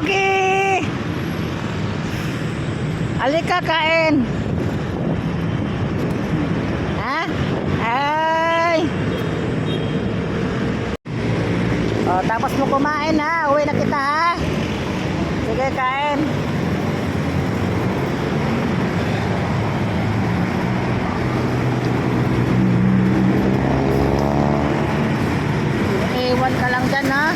Doggy! Alika, kain! Ha? Ay! O, tapos mo kumain ha. Uwi na kita ha. Sige, kain. Iwan ka lang dyan ha.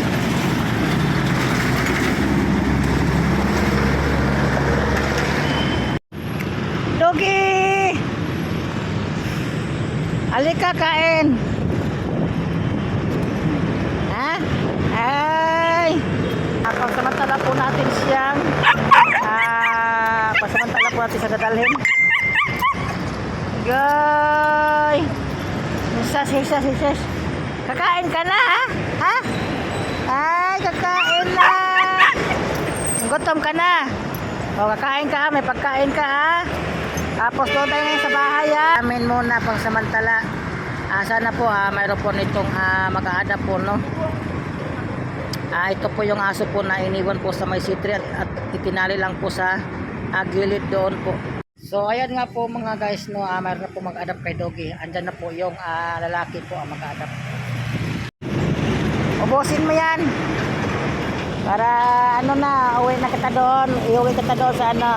Doggy! Alika, kain! Ha? Ay! Pagsamantala po natin siyang ah, pagsamantala po natin sa dadalhin. Goy! Sisas, sisas, sisas. Kakain ka na, ha? Ha? Ay, kakain na! Gutom ka na. O, kakain ka, may pagkain ka, ha? Tapos doon tayo ngayon sa bahay, ha? Amin muna pang samantala. Ah, sana po, ah, mayroon po nitong ah, mag-a-adapt po, no? Ah, ito po yung aso po na iniwan po sa may sitri at, at itinali lang po sa ah, gilid doon po. So ayan nga po mga guys no, ah, mayroon na po mag-adapt kay Doggy. Andyan na po yung ah, lalaki po ang mag-adapt. Ubusin mo yan. Para ano na, uwi na kita doon. Iuwi kita doon sa ano.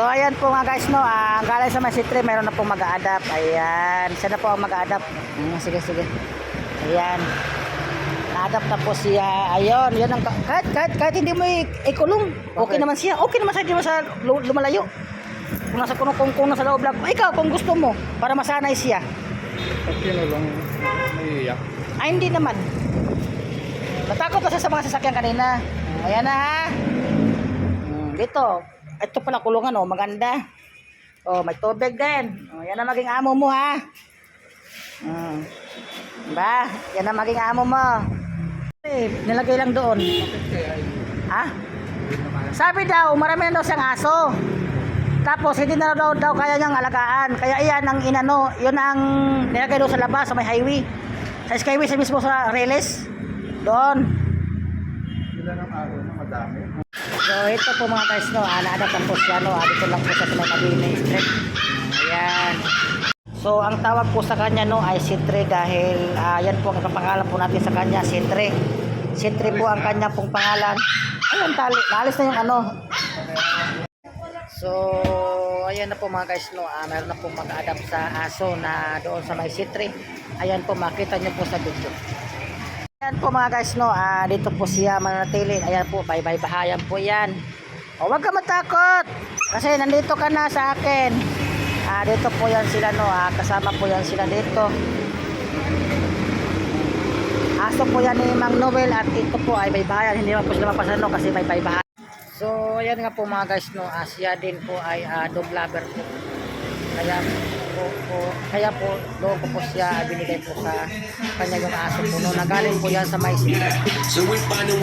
So ayan po mga guys no, ah, galing sa Masitre meron na po mag-a-adapt. Ayan, siya na po ang mag-a-adapt. Mm, sige sige. Ayan. Na-adapt na po siya. Ayun, yan ang ka- kahit kahit kahit hindi mo ikulong. Okay, Okay. naman siya. Okay naman siya, di mo sa lu- lumalayo. Kung nasa kuno kung, kung nasa loob lang. Ikaw kung gusto mo para masanay siya. Pag sino lang naiiyak. Ay hindi naman. Natakot na siya sa mga sasakyan kanina. Ayan na ha. Mm, dito. Ito pala kulungan oh, maganda. Oh, may tubig din. Oh, yan na maging amo mo ha. Mm. Ba, yan na maging amo mo. Eh, nilagay lang doon. Ha? Sabi daw, marami na daw siyang aso. Tapos hindi na daw, daw kaya niyang alagaan. Kaya iyan ang inano, yun ang nilagay daw sa labas, sa may highway. Sa skyway, sa mismo sa Reles. Doon. Sila ng araw na madami. So ito po mga guys no, ah, na-adapt ang po siya no, ah, dito lang po sa may Mabini Street. Ayan. So ang tawag po sa kanya no ay Sitre dahil ah, yan po ang pangalan po natin sa kanya, Sitre. Sitre po ang kanya pong pangalan. Ayun, tali. Naalis na yung ano. So, ayan na po mga guys no, ah, meron na po mag-adapt sa aso na doon sa may Sitre. Ayan po, makita nyo po sa video. Ayan po mga guys no, ah, dito po siya mananatili. Ayan po, bye-bye bahayan po yan. O wag ka matakot. Kasi nandito ka na sa akin. Ah, dito po yan sila no, ah, kasama po yan sila dito. Aso po yan ni Mang Noel at ito po ay baybayan. Hindi naman po sila mapasano kasi may baybayan. So, ayan nga po mga guys no, ah, siya din po ay ah, dog lover po. Kaya po, po, kaya po doon ko po siya binigay po sa kanya yung aso po. No, nagaling po yan sa may